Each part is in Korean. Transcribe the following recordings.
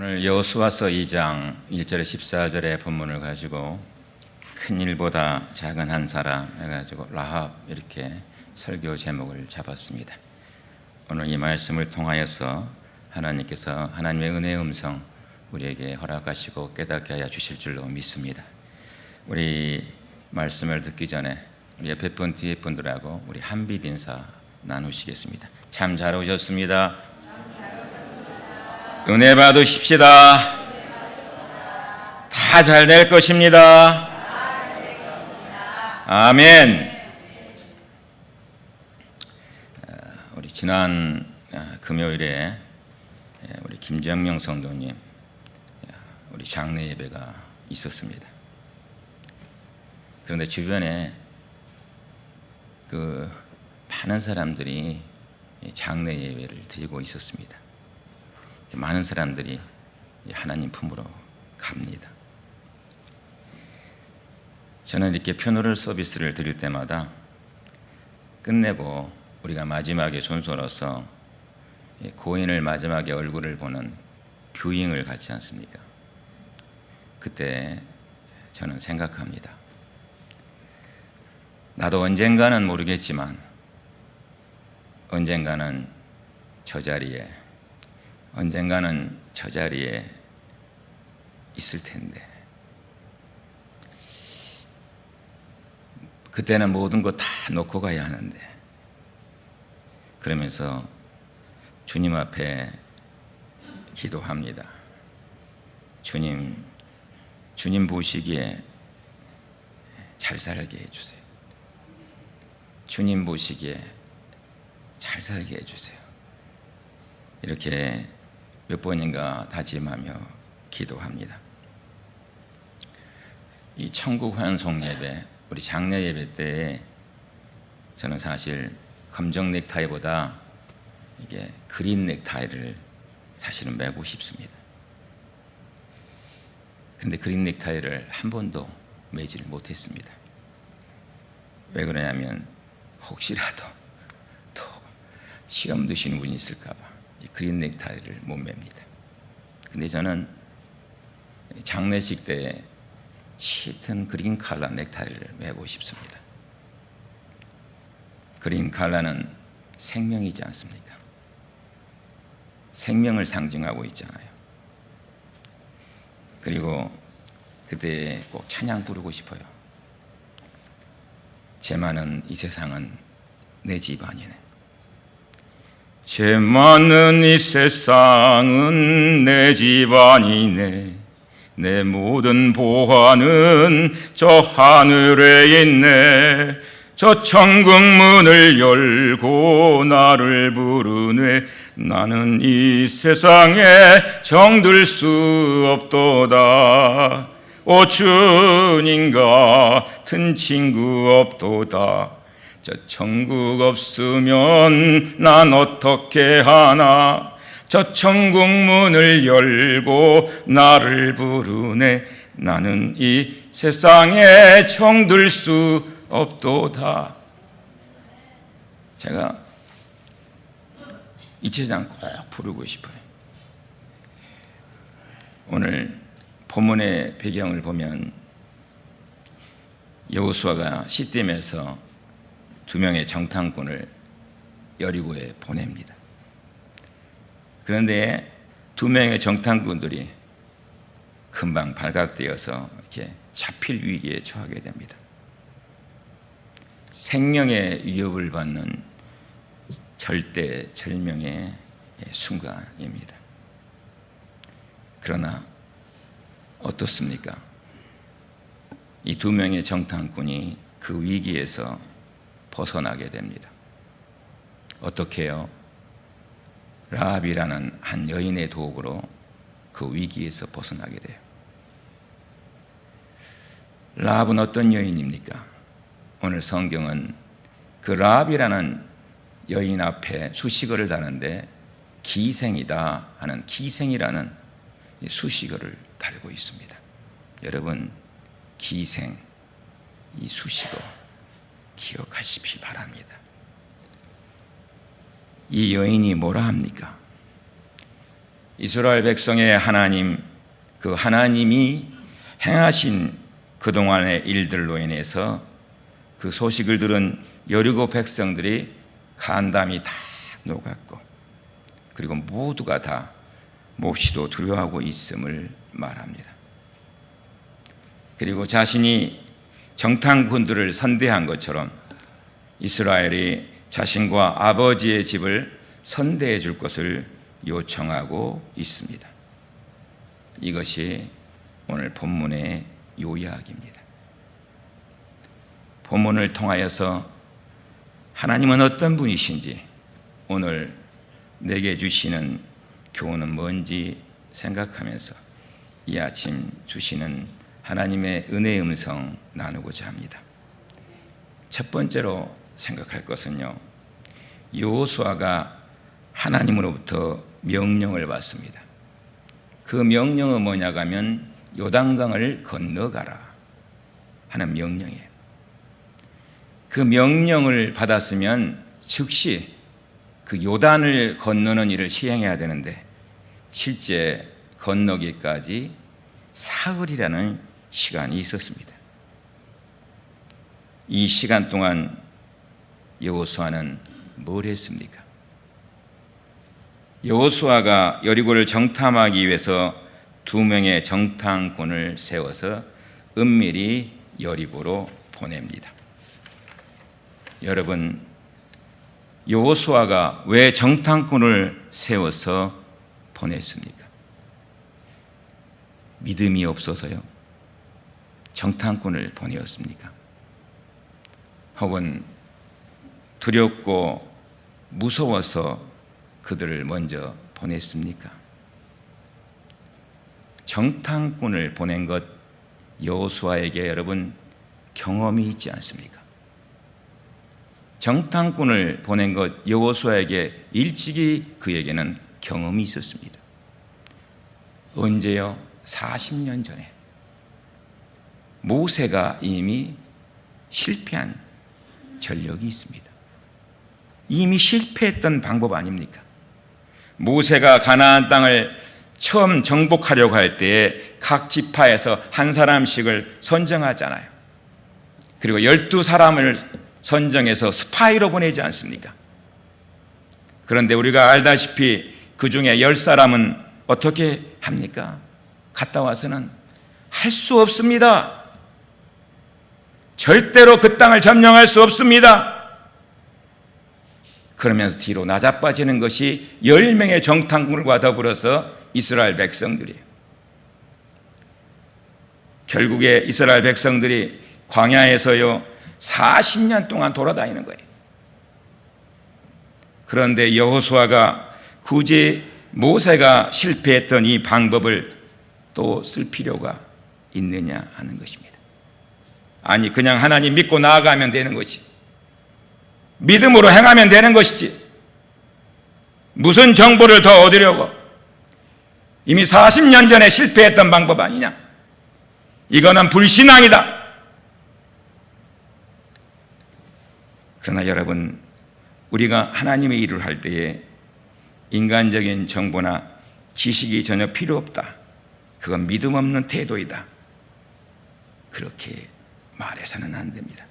오늘 여호수아서 2장 1절에 14절의 본문을 가지고 큰 일보다 작은 한 사람 해가지고 라합 이렇게 설교 제목을 잡았습니다. 오늘 이 말씀을 통하여서 하나님께서 하나님의 은혜의 음성 우리에게 허락하시고 깨닫게 하여 주실 줄로 믿습니다. 우리 말씀을 듣기 전에 우리 옆에 분 뒤에 분들하고 우리 한빛 인사 나누시겠습니다. 참 잘 오셨습니다. 은혜 받으십시다. 다 잘 될 것입니다. 아멘. 어, 우리 지난 어, 금요일에 예, 우리 김정명 성도님 예, 우리 장례 예배가 있었습니다. 그런데 주변에 그 많은 사람들이 장례 예배를 드리고 있었습니다. 많은 사람들이 하나님 품으로 갑니다. 저는 이렇게 퓨너럴 서비스를 드릴 때마다 끝내고 우리가 마지막에 순서로서 고인을 마지막에 얼굴을 보는 뷰잉을 갖지 않습니까? 그때 저는 생각합니다. 나도 언젠가는 모르겠지만 언젠가는 저 자리에 언젠가는 저 자리에 있을 텐데 그때는 모든 거 다 놓고 가야 하는데 그러면서 주님 앞에 기도합니다. 주님, 주님 보시기에 잘 살게 해주세요. 주님 보시기에 잘 살게 해주세요. 이렇게 몇 번인가 다짐하며 기도합니다. 이 천국 환송 예배, 우리 장례 예배 때 저는 사실 검정 넥타이보다 이게 그린 넥타이를 사실은 매고 싶습니다. 근데 그린 넥타이를 한 번도 매지를 못했습니다. 왜 그러냐면 혹시라도 또 시험 드시는 분이 있을까봐 이 그린 넥타이를 못 맵니다. 근데 저는 장례식 때 짙은 그린 칼라 넥타이를 매고 싶습니다. 그린 칼라는 생명이지 않습니까? 생명을 상징하고 있잖아요. 그리고 그때 꼭 찬양 부르고 싶어요. 제 많은 이 세상은 내 집안이네. 제 많은 이 세상은 내 집안이네. 내 모든 보화는 저 하늘에 있네. 저 천국 문을 열고 나를 부르네. 나는 이 세상에 정들 수 없도다. 오 주님 같은 친구 없도다. 저 천국 없으면 난 어떻게 하나? 저 천국 문을 열고 나를 부르네. 나는 이 세상에 정들 수 없도다. 제가 이 제장 꼭 부르고 싶어요. 오늘 본문의 배경을 보면 여호수아가 시딤에서 두 명의 정탐꾼을 여리고에 보냅니다. 그런데 두 명의 정탐꾼들이 금방 발각되어서 이렇게 잡힐 위기에 처하게 됩니다. 생명의 위협을 받는 절대 절명의 순간입니다. 그러나 어떻습니까? 이 두 명의 정탐꾼이 그 위기에서 벗어나게 됩니다. 어떻게요? 라합이라는 한 여인의 도구로 그 위기에서 벗어나게 돼요. 라합은 어떤 여인입니까? 오늘 성경은 그 라합이라는 여인 앞에 수식어를 다는데 기생이다 하는 기생이라는 수식어를 달고 있습니다. 여러분 기생 이 수식어 기억하십시 바랍니다. 이 여인이 뭐라 합니까? 이스라엘 백성의 하나님, 그 하나님이 행하신 그동안의 일들로 인해서 그 소식을 들은 여리고 백성들이 간담이 다 녹았고 그리고 모두가 다 몹시도 두려워하고 있음을 말합니다. 그리고 자신이 정탐꾼들을 선대한 것처럼 이스라엘이 자신과 아버지의 집을 선대해 줄 것을 요청하고 있습니다. 이것이 오늘 본문의 요약입니다. 본문을 통하여서 하나님은 어떤 분이신지 오늘 내게 주시는 교훈은 뭔지 생각하면서 이 아침 주시는 하나님의 은혜의 음성 나누고자 합니다. 첫 번째로 생각할 것은요. 여호수아가 하나님으로부터 명령을 받습니다. 그 명령은 뭐냐고 하면 요단강을 건너가라 하는 명령이에요. 그 명령을 받았으면 즉시 그 요단을 건너는 일을 시행해야 되는데 실제 건너기까지 사흘이라는 시간이 있었습니다. 이 시간 동안 여호수아는 뭘 했습니까? 여호수아가 여리고를 정탐하기 위해서 두 명의 정탐꾼을 세워서 은밀히 여리고로 보냅니다. 여러분 여호수아가 왜 정탐꾼을 세워서 보냈습니까? 믿음이 없어서요. 정탐꾼을 보내었습니까? 혹은 두렵고 무서워서 그들을 먼저 보냈습니까? 정탐꾼을 보낸 것 여호수아에게 여러분 경험이 있지 않습니까? 정탐꾼을 보낸 것 여호수아에게 일찍이 그에게는 경험이 있었습니다. 언제요? 40년 전에 모세가 이미 실패한 전력이 있습니다. 이미 실패했던 방법 아닙니까? 모세가 가나안 땅을 처음 정복하려고 할 때에 각 지파에서 한 사람씩을 선정하잖아요. 그리고 열두 사람을 선정해서 스파이로 보내지 않습니까? 그런데 우리가 알다시피 그 중에 열 사람은 어떻게 합니까? 갔다 와서는 할 수 없습니다. 절대로 그 땅을 점령할 수 없습니다. 그러면서 뒤로 나자빠지는 것이 열 명의 정탐꾼과 더불어서 이스라엘 백성들이에요. 결국에 이스라엘 백성들이 광야에서요 40년 동안 돌아다니는 거예요. 그런데 여호수아가 굳이 모세가 실패했던 이 방법을 또 쓸 필요가 있느냐 하는 것입니다. 아니 그냥 하나님 믿고 나아가면 되는 것이 믿음으로 행하면 되는 것이지. 무슨 정보를 더 얻으려고? 이미 40년 전에 실패했던 방법 아니냐? 이거는 불신앙이다. 그러나 여러분 우리가 하나님의 일을 할 때에 인간적인 정보나 지식이 전혀 필요 없다. 그건 믿음 없는 태도이다. 그렇게 말해서는 안 됩니다.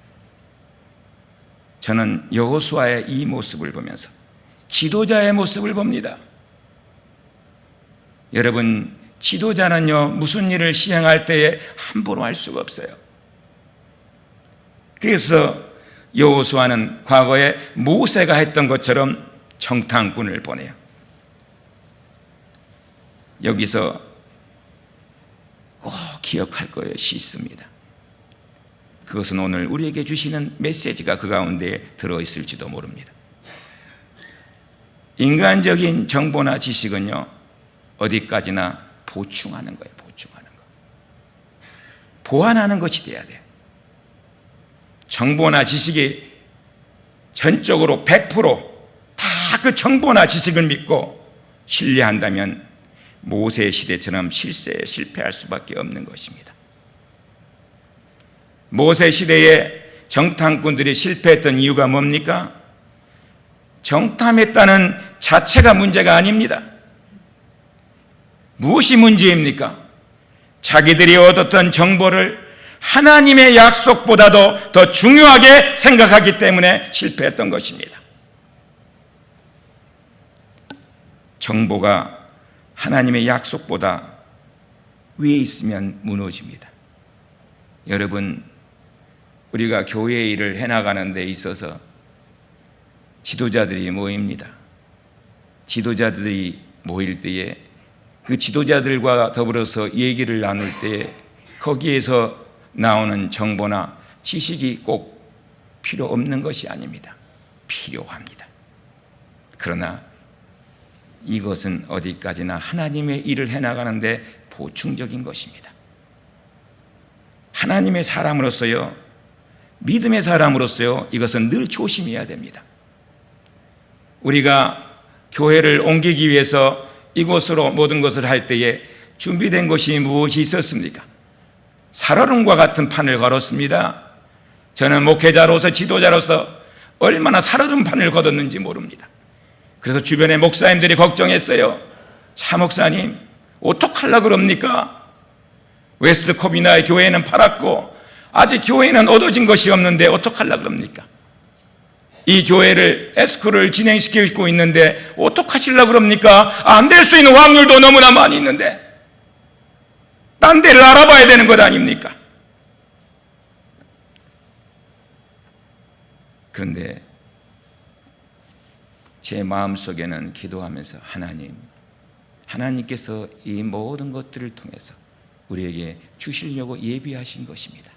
저는 여호수아의 이 모습을 보면서 지도자의 모습을 봅니다. 여러분, 지도자는요, 무슨 일을 시행할 때에 함부로 할 수가 없어요. 그래서 여호수아는 과거에 모세가 했던 것처럼 정탐꾼을 보내요. 여기서 꼭 기억할 거예요. 씻습니다. 그것은 오늘 우리에게 주시는 메시지가 그 가운데 들어있을지도 모릅니다. 인간적인 정보나 지식은요, 어디까지나 보충하는 거예요, 보충하는 거. 보완하는 것이 돼야 돼요. 정보나 지식이 전적으로 100%다 그 정보나 지식을 믿고 신뢰한다면 모세 시대처럼 실세에 실패할 수밖에 없는 것입니다. 모세 시대에 정탐꾼들이 실패했던 이유가 뭡니까? 정탐했다는 자체가 문제가 아닙니다. 무엇이 문제입니까? 자기들이 얻었던 정보를 하나님의 약속보다도 더 중요하게 생각하기 때문에 실패했던 것입니다. 정보가 하나님의 약속보다 위에 있으면 무너집니다. 여러분, 우리가 교회 일을 해나가는 데 있어서 지도자들이 모입니다. 지도자들이 모일 때에 그 지도자들과 더불어서 얘기를 나눌 때에 거기에서 나오는 정보나 지식이 꼭 필요 없는 것이 아닙니다. 필요합니다. 그러나 이것은 어디까지나 하나님의 일을 해나가는데 보충적인 것입니다. 하나님의 사람으로서요, 믿음의 사람으로서요, 이것은 늘 조심해야 됩니다. 우리가 교회를 옮기기 위해서 이곳으로 모든 것을 할 때에 준비된 것이 무엇이 있었습니까? 살얼음과 같은 판을 걸었습니다. 저는 목회자로서 지도자로서 얼마나 살얼음 판을 걷었는지 모릅니다. 그래서 주변의 목사님들이 걱정했어요. 차 목사님, 어떡하려 그럽니까? 웨스트 코비나의 교회는 팔았고, 아직 교회는 얻어진 것이 없는데 어떡하려 그럽니까? 이 교회를 에스코를 진행시키고 있는데 어떡하실라 그럽니까? 안 될 수 있는 확률도 너무나 많이 있는데 딴 데를 알아봐야 되는 것 아닙니까? 그런데 제 마음속에는 기도하면서 하나님 하나님께서 이 모든 것들을 통해서 우리에게 주시려고 예비하신 것입니다.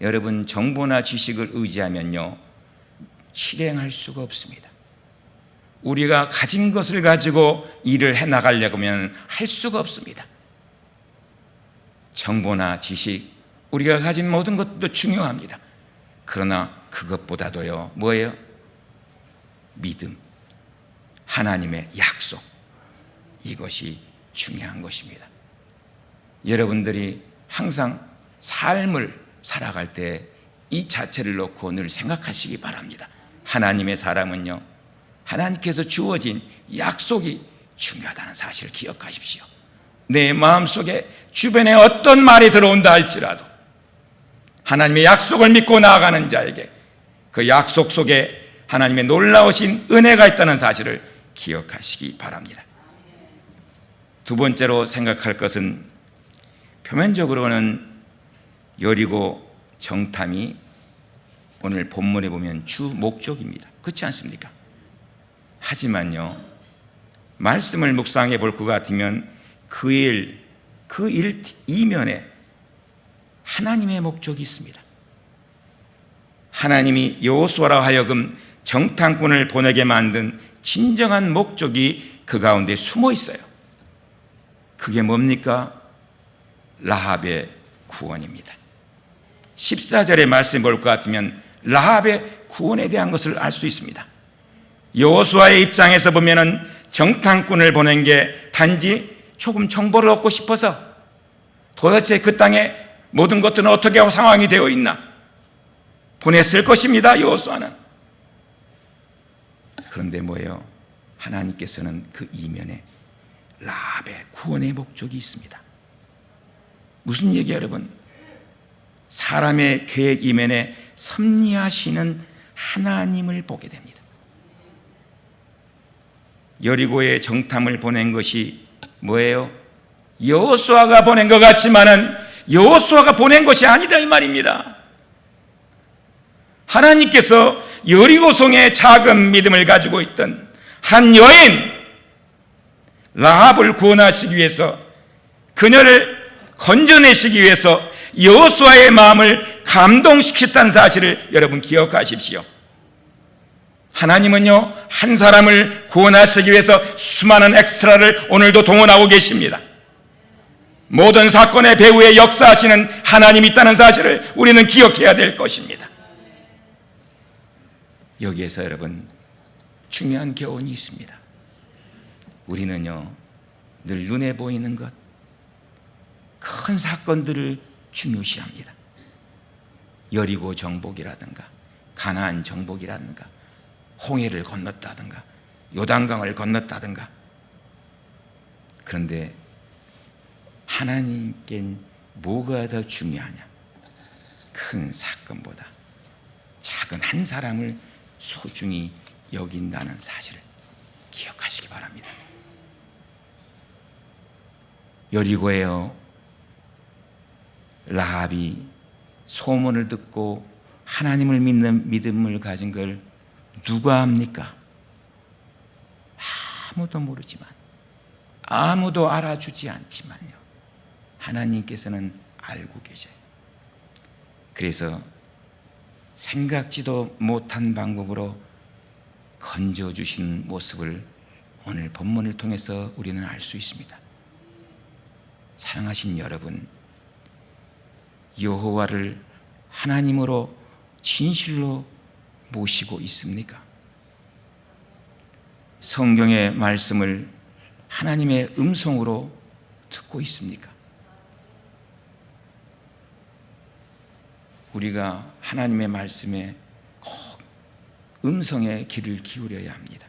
여러분 정보나 지식을 의지하면요 실행할 수가 없습니다. 우리가 가진 것을 가지고 일을 해 나가려고 하면 할 수가 없습니다. 정보나 지식, 우리가 가진 모든 것도 중요합니다. 그러나 그것보다도요, 뭐예요? 믿음, 하나님의 약속, 이것이 중요한 것입니다. 여러분들이 항상 삶을 살아갈 때 이 자체를 놓고 늘 생각하시기 바랍니다. 하나님의 사람은요, 하나님께서 주어진 약속이 중요하다는 사실을 기억하십시오. 내 마음 속에 주변에 어떤 말이 들어온다 할지라도 하나님의 약속을 믿고 나아가는 자에게 그 약속 속에 하나님의 놀라우신 은혜가 있다는 사실을 기억하시기 바랍니다. 두 번째로 생각할 것은 표면적으로는 여리고 정탐이 오늘 본문에 보면 주 목적입니다. 그렇지 않습니까? 하지만요, 말씀을 묵상해 볼 것 같으면 그 일, 그 일 이면에 하나님의 목적이 있습니다. 하나님이 여호수아라 하여금 정탐꾼을 보내게 만든 진정한 목적이 그 가운데 숨어 있어요. 그게 뭡니까? 라합의 구원입니다. 14절의 말씀 볼것 같으면 라합의 구원에 대한 것을 알 수 있습니다. 여호수아의 입장에서 보면은 정탐꾼을 보낸 게 단지 조금 정보를 얻고 싶어서 도대체 그 땅에 모든 것들은 어떻게 상황이 되어 있나 보냈을 것입니다. 여호수아는 그런데 뭐예요? 하나님께서는 그 이면에 라합의 구원의 목적이 있습니다. 무슨 얘기 여러분? 사람의 계획 이면에 섭리하시는 하나님을 보게 됩니다. 여리고의 정탐을 보낸 것이 뭐예요? 여호수아가 보낸 것 같지만은 여호수아가 보낸 것이 아니다 이 말입니다. 하나님께서 여리고성의 작은 믿음을 가지고 있던 한 여인 라합을 구원하시기 위해서 그녀를 건져내시기 위해서 여호수아의 마음을 감동시켰다는 사실을 여러분 기억하십시오. 하나님은요 한 사람을 구원하시기 위해서 수많은 엑스트라를 오늘도 동원하고 계십니다. 모든 사건의 배후에 역사하시는 하나님이 있다는 사실을 우리는 기억해야 될 것입니다. 여기에서 여러분 중요한 교훈이 있습니다. 우리는요 늘 눈에 보이는 것, 큰 사건들을 중요시합니다. 여리고 정복이라든가 가나안 정복이라든가 홍해를 건넜다든가 요단강을 건넜다든가 그런데 하나님께 뭐가 더 중요하냐? 큰 사건보다 작은 한 사람을 소중히 여긴다는 사실을 기억하시기 바랍니다. 여리고에요. 라합이 소문을 듣고 하나님을 믿는 믿음을 가진 걸 누가 합니까? 아무도 모르지만 아무도 알아주지 않지만요. 하나님께서는 알고 계셔요. 그래서 생각지도 못한 방법으로 건져주신 모습을 오늘 본문을 통해서 우리는 알 수 있습니다. 사랑하신 여러분, 여호와를 하나님으로 진실로 모시고 있습니까? 성경의 말씀을 하나님의 음성으로 듣고 있습니까? 우리가 하나님의 말씀에 꼭 음성에 귀를 기울여야 합니다.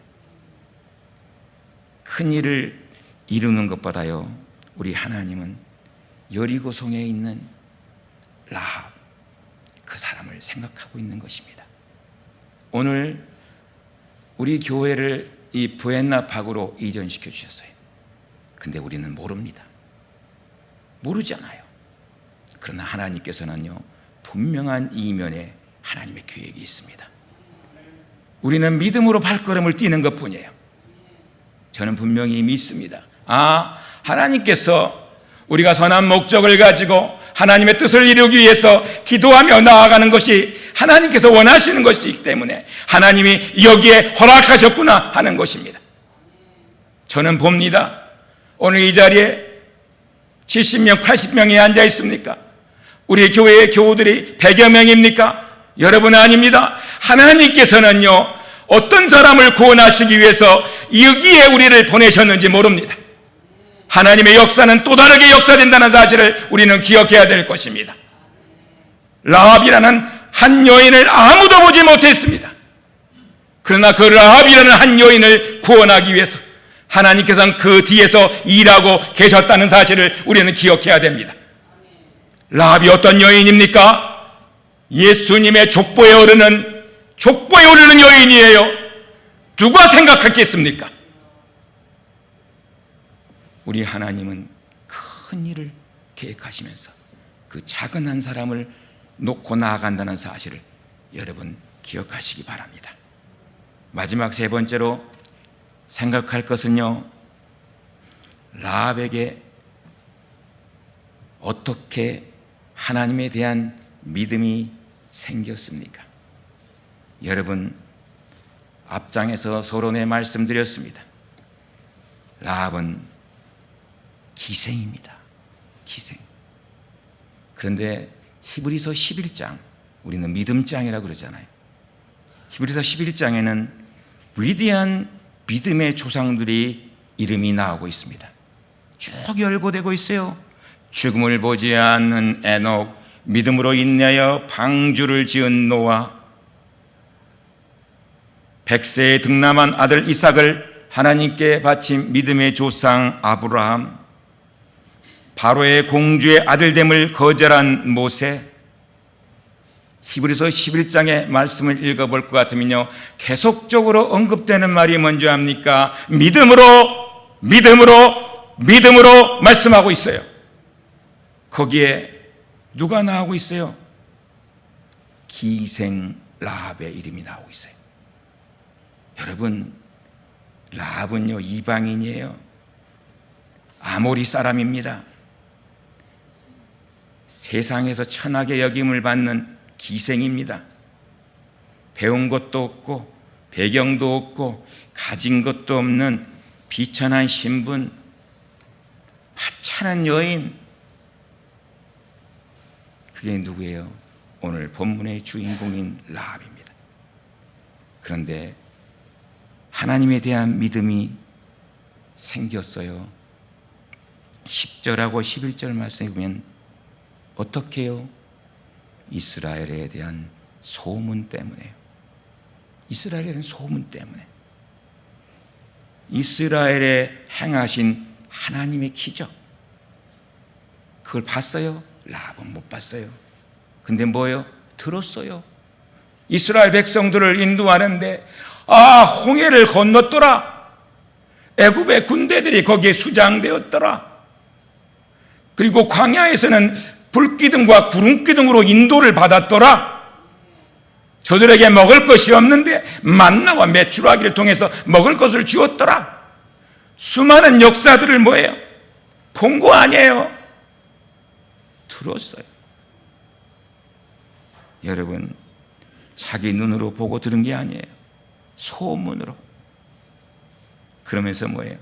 큰 일을 이루는 것보다요, 우리 하나님은 여리고성에 있는 라합 그 사람을 생각하고 있는 것입니다. 오늘 우리 교회를 이 부엔나 박으로 이전시켜 주셨어요. 근데 우리는 모릅니다. 모르잖아요. 그러나 하나님께서는요, 분명한 이면에 하나님의 계획이 있습니다. 우리는 믿음으로 발걸음을 뛰는 것 뿐이에요. 저는 분명히 믿습니다. 아, 하나님께서 우리가 선한 목적을 가지고 하나님의 뜻을 이루기 위해서 기도하며 나아가는 것이 하나님께서 원하시는 것이기 때문에 하나님이 여기에 허락하셨구나 하는 것입니다. 저는 봅니다. 오늘 이 자리에 70명, 80명이 앉아 있습니까? 우리 교회의 교우들이 100여 명입니까? 여러분 아닙니다. 하나님께서는요, 어떤 사람을 구원하시기 위해서 여기에 우리를 보내셨는지 모릅니다. 하나님의 역사는 또 다르게 역사된다는 사실을 우리는 기억해야 될 것입니다. 라합이라는 한 여인을 아무도 보지 못했습니다. 그러나 그 라합이라는 한 여인을 구원하기 위해서 하나님께서는 그 뒤에서 일하고 계셨다는 사실을 우리는 기억해야 됩니다. 라합이 어떤 여인입니까? 예수님의 족보에 오르는 족보에 오르는 여인이에요. 누가 생각했겠습니까? 우리 하나님은 큰 일을 계획하시면서 그 작은 한 사람을 놓고 나아간다는 사실을 여러분 기억하시기 바랍니다. 마지막 세 번째로 생각할 것은요, 라합에게 어떻게 하나님에 대한 믿음이 생겼습니까? 여러분, 앞장에서 서론에 말씀드렸습니다. 라합은 기생입니다. 기생. 그런데 히브리서 11장, 우리는 믿음장이라고 그러잖아요. 히브리서 11장에는 위대한 믿음의 조상들이 이름이 나오고 있습니다. 쭉 열고되고 있어요. 죽음을 보지 않는 에녹, 믿음으로 인내하여 방주를 지은 노아, 백세에 등남한 아들 이삭을 하나님께 바친 믿음의 조상 아브라함, 바로의 공주의 아들됨을 거절한 모세, 히브리서 11장의 말씀을 읽어볼 것 같으면요, 계속적으로 언급되는 말이 뭔지 압니까? 믿음으로, 믿음으로, 믿음으로 말씀하고 있어요. 거기에 누가 나오고 있어요? 기생 라합의 이름이 나오고 있어요. 여러분, 라합은요, 이방인이에요. 아모리 사람입니다. 세상에서 천하게 여김을 받는 기생입니다. 배운 것도 없고, 배경도 없고, 가진 것도 없는 비천한 신분, 하찮은 여인, 그게 누구예요? 오늘 본문의 주인공인 라합입니다. 그런데 하나님에 대한 믿음이 생겼어요. 10절하고 11절 말씀에 보면 어떻게 해요? 이스라엘에 대한 소문 때문에요. 이스라엘에 대한 소문 때문에. 이스라엘에 행하신 하나님의 기적. 그걸 봤어요? 라합은 못 봤어요. 근데 뭐요? 들었어요. 이스라엘 백성들을 인도하는데 아 홍해를 건넜더라. 애굽의 군대들이 거기에 수장되었더라. 그리고 광야에서는 불기둥과 구름기둥으로 인도를 받았더라. 저들에게 먹을 것이 없는데 만나와 메추라기를 통해서 먹을 것을 주었더라. 수많은 역사들을 뭐예요? 본 거 아니에요. 들었어요. 여러분, 자기 눈으로 보고 들은 게 아니에요. 소문으로. 그러면서 뭐예요?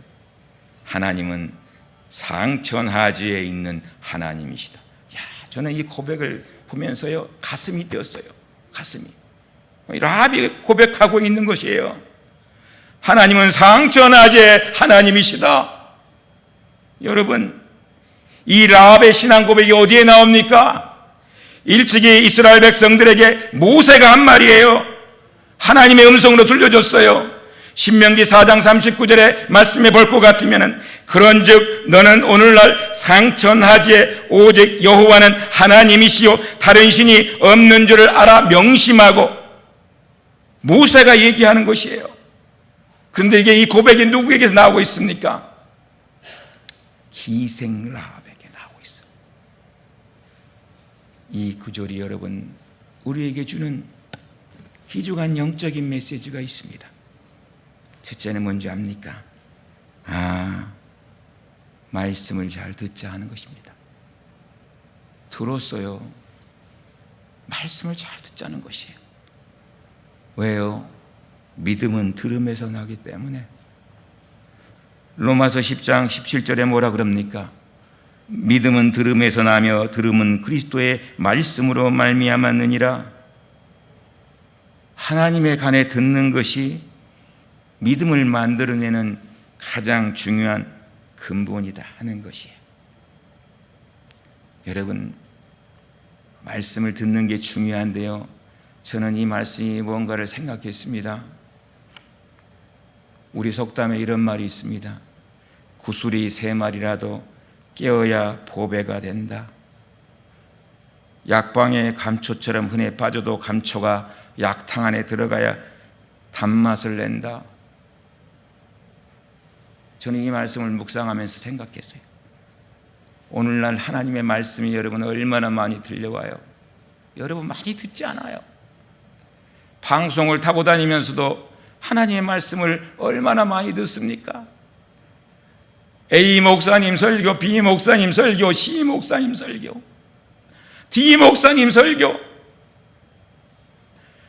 하나님은 상천하지에 있는 하나님이시다. 야, 저는 이 고백을 보면서요, 가슴이 뛰었어요. 가슴이. 라합이 고백하고 있는 것이에요. 하나님은 상천하지의 하나님이시다. 여러분, 이 라합의 신앙 고백이 어디에 나옵니까? 일찍이 이스라엘 백성들에게 모세가 한 말이에요. 하나님의 음성으로 들려줬어요. 신명기 4장 39절에 말씀해 볼것 같으면은 그런즉 너는 오늘날 상천하지에 오직 여호와는 하나님이시요 다른 신이 없는 줄을 알아 명심하고 모세가 얘기하는 것이에요. 그런데 이게 이 고백이 누구에게서 나오고 있습니까? 기생 라합에게 나오고 있어요. 이 구절이 여러분 우리에게 주는 귀중한 영적인 메시지가 있습니다. 첫째는 뭔지 압니까? 아, 말씀을 잘 듣자 하는 것입니다. 들었어요. 말씀을 잘 듣자는 것이에요. 왜요? 믿음은 들음에서 나기 때문에. 로마서 10장 17절에 뭐라 그럽니까? 믿음은 들음에서 나며 들음은 그리스도의 말씀으로 말미암았느니라. 하나님의 간에 듣는 것이 믿음을 만들어내는 가장 중요한 근본이다 하는 것이에요. 여러분, 말씀을 듣는 게 중요한데요. 저는 이 말씀이 뭔가를 생각했습니다. 우리 속담에 이런 말이 있습니다. 구슬이 세 마리라도 깨어야 보배가 된다. 약방에 감초처럼 흔해 빠져도 감초가 약탕 안에 들어가야 단맛을 낸다. 저는 이 말씀을 묵상하면서 생각했어요. 오늘날 하나님의 말씀이 여러분 얼마나 많이 들려와요. 여러분 많이 듣지 않아요. 방송을 타고 다니면서도 하나님의 말씀을 얼마나 많이 듣습니까? A 목사님 설교, B 목사님 설교, C 목사님 설교, D 목사님 설교,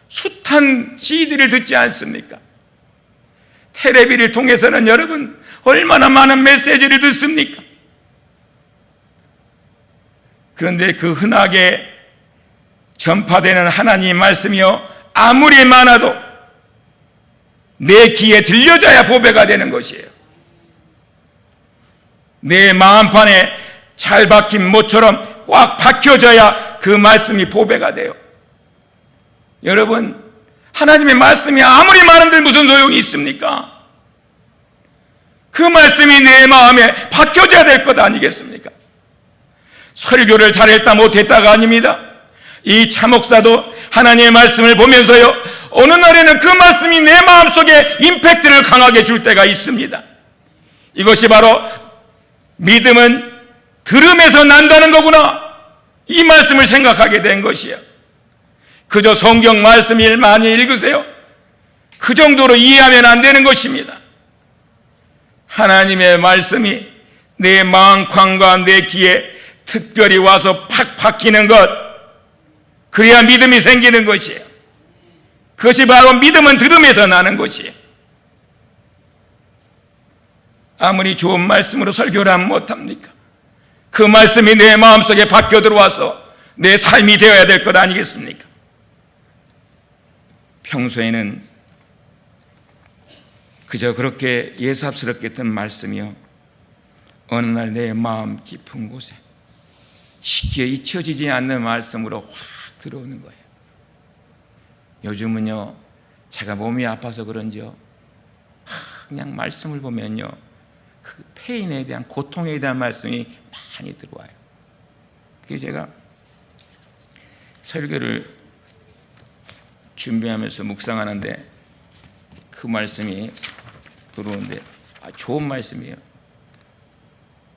숱한 CD를 듣지 않습니까? 테레비를 통해서는 여러분 얼마나 많은 메시지를 듣습니까? 그런데 그 흔하게 전파되는 하나님 말씀이요 아무리 많아도 내 귀에 들려져야 보배가 되는 것이에요. 내 마음판에 잘 박힌 모처럼 꽉 박혀져야 그 말씀이 보배가 돼요. 여러분, 하나님의 말씀이 아무리 많은들 무슨 소용이 있습니까? 그 말씀이 내 마음에 박혀져야 될 것 아니겠습니까? 설교를 잘했다 못했다가 아닙니다. 이 차목사도 하나님의 말씀을 보면서요, 어느 날에는 그 말씀이 내 마음속에 임팩트를 강하게 줄 때가 있습니다. 이것이 바로 믿음은 들음에서 난다는 거구나. 이 말씀을 생각하게 된 것이에요. 그저 성경 말씀을 많이 읽으세요. 그 정도로 이해하면 안 되는 것입니다. 하나님의 말씀이 내 마음광과 내 귀에 특별히 와서 팍 박히는 것, 그래야 믿음이 생기는 것이에요. 그것이 바로 믿음은 들음에서 나는 것이에요. 아무리 좋은 말씀으로 설교를 하면 못합니까? 그 말씀이 내 마음속에 박혀 들어와서 내 삶이 되어야 될 것 아니겠습니까? 평소에는 그저 그렇게 예삽스럽게 했던 말씀이요. 어느 날 내 마음 깊은 곳에 쉽게 잊혀지지 않는 말씀으로 확 들어오는 거예요. 요즘은요, 제가 몸이 아파서 그런지요, 그냥 말씀을 보면요, 그 페인에 대한 고통에 대한 말씀이 많이 들어와요. 그래서 제가 설교를 준비하면서 묵상하는데 그 말씀이 들어오는데 아, 좋은 말씀이에요.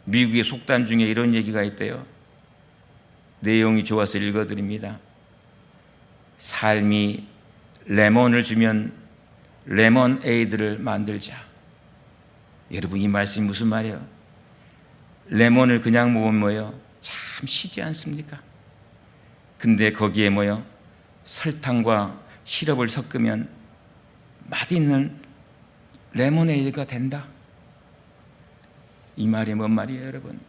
미국의 속담 중에 이런 얘기가 있대요. 내용이 좋아서 읽어드립니다. 삶이 레몬을 주면 레몬 에이드를 만들자. 여러분 이 말씀이 무슨 말이에요? 레몬을 그냥 먹으면 뭐예요? 참 시지 않습니까? 근데 거기에 뭐요? 설탕과 시럽을 섞으면 맛있는 레모네이드가 된다. 이 말이 뭔 말이에요, 여러분?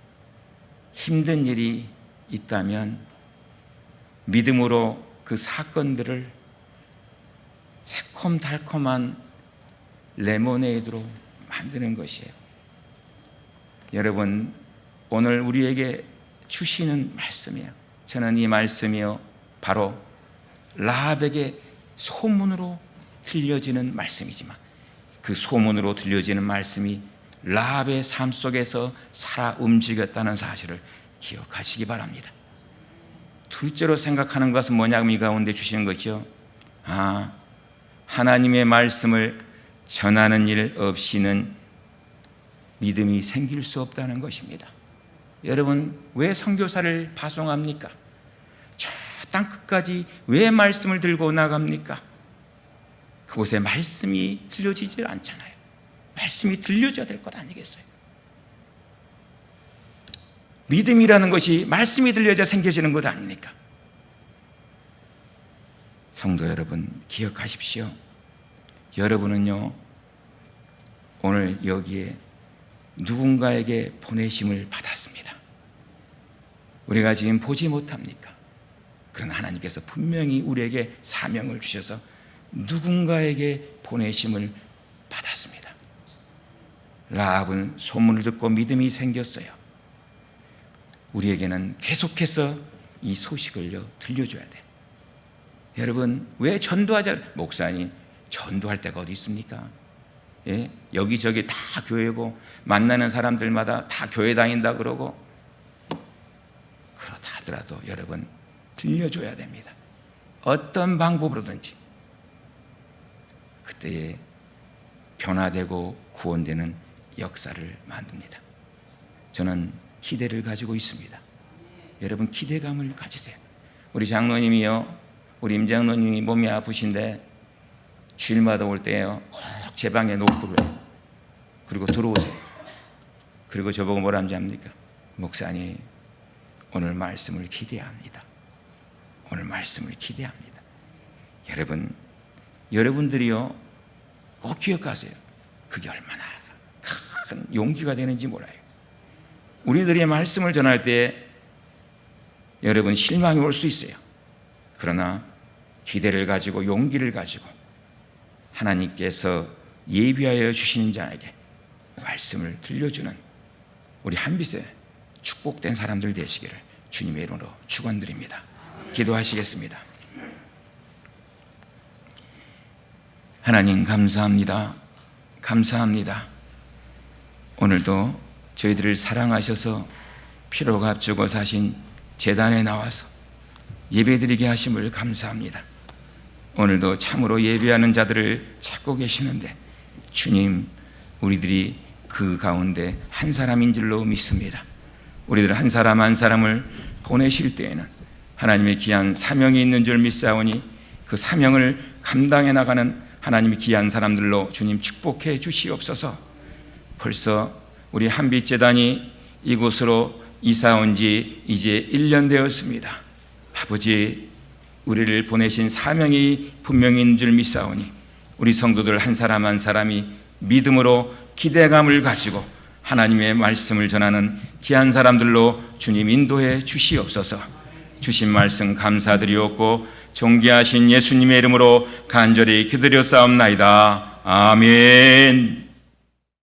힘든 일이 있다면 믿음으로 그 사건들을 새콤달콤한 레모네이드로 만드는 것이에요. 여러분, 오늘 우리에게 주시는 말씀이에요. 저는 이 말씀이요, 바로 라합에게 소문으로 들려지는 말씀이지만 그 소문으로 들려지는 말씀이 라합의 삶 속에서 살아 움직였다는 사실을 기억하시기 바랍니다. 둘째로 생각하는 것은 뭐냐면 이 가운데 주시는 것이요. 아, 하나님의 말씀을 전하는 일 없이는 믿음이 생길 수 없다는 것입니다. 여러분, 왜 선교사를 파송합니까? 저땅 끝까지 왜 말씀을 들고 나갑니까? 그곳에 말씀이 들려지질 않잖아요. 말씀이 들려줘야 될 것 아니겠어요? 믿음이라는 것이 말씀이 들려져 생겨지는 것 아닙니까? 성도 여러분, 기억하십시오. 여러분은요, 오늘 여기에 누군가에게 보내심을 받았습니다. 우리가 지금 보지 못합니까? 그러나 하나님께서 분명히 우리에게 사명을 주셔서 누군가에게 보내심을 받았습니다. 라합은 소문을 듣고 믿음이 생겼어요. 우리에게는 계속해서 이 소식을요 들려줘야 돼. 여러분 왜 전도하자 목사님 전도할 때가 어디 있습니까? 예? 여기저기 다 교회고 만나는 사람들마다 다 교회 다닌다 그러고 그렇다 하더라도 여러분 들려줘야 됩니다. 어떤 방법으로든지 그때에 변화되고 구원되는 역사를 만듭니다. 저는 기대를 가지고 있습니다. 여러분 기대감을 가지세요. 우리 장로님이요, 우리 임 장로님이 몸이 아프신데 주일마다 올 때요, 꼭 제 방에 노크를 해요. 그리고 들어오세요. 그리고 저보고 뭐라는지 압니까? 목사님, 오늘 말씀을 기대합니다. 오늘 말씀을 기대합니다. 여러분, 여러분들이요, 꼭 기억하세요. 그게 얼마나 큰 용기가 되는지 몰라요. 우리들의 말씀을 전할 때 여러분 실망이 올 수 있어요. 그러나 기대를 가지고 용기를 가지고 하나님께서 예비하여 주신 자에게 말씀을 들려주는 우리 한빛에 축복된 사람들 되시기를 주님의 이름으로 축원드립니다. 기도하시겠습니다. 하나님 감사합니다. 감사합니다. 오늘도 저희들을 사랑하셔서 피로 값주고 사신 재단에 나와서 예배드리게 하심을 감사합니다. 오늘도 참으로 예배하는 자들을 찾고 계시는데 주님 우리들이 그 가운데 한 사람인 줄로 믿습니다. 우리들 한 사람 한 사람을 보내실 때에는 하나님의 귀한 사명이 있는 줄 믿사오니 그 사명을 감당해 나가는 하나님의 귀한 사람들로 주님 축복해 주시옵소서. 벌써 우리 한빛 재단이 이곳으로 이사 온 지 이제 1년 되었습니다. 아버지, 우리를 보내신 사명이 있는 줄 믿사오니 우리 성도들 한 사람 한 사람이 믿음으로 기대감을 가지고 하나님의 말씀을 전하는 귀한 사람들로 주님 인도해 주시옵소서. 주신 말씀 감사드리옵고 존귀하신 예수님의 이름으로 간절히 기도려 싸움나이다. 아멘.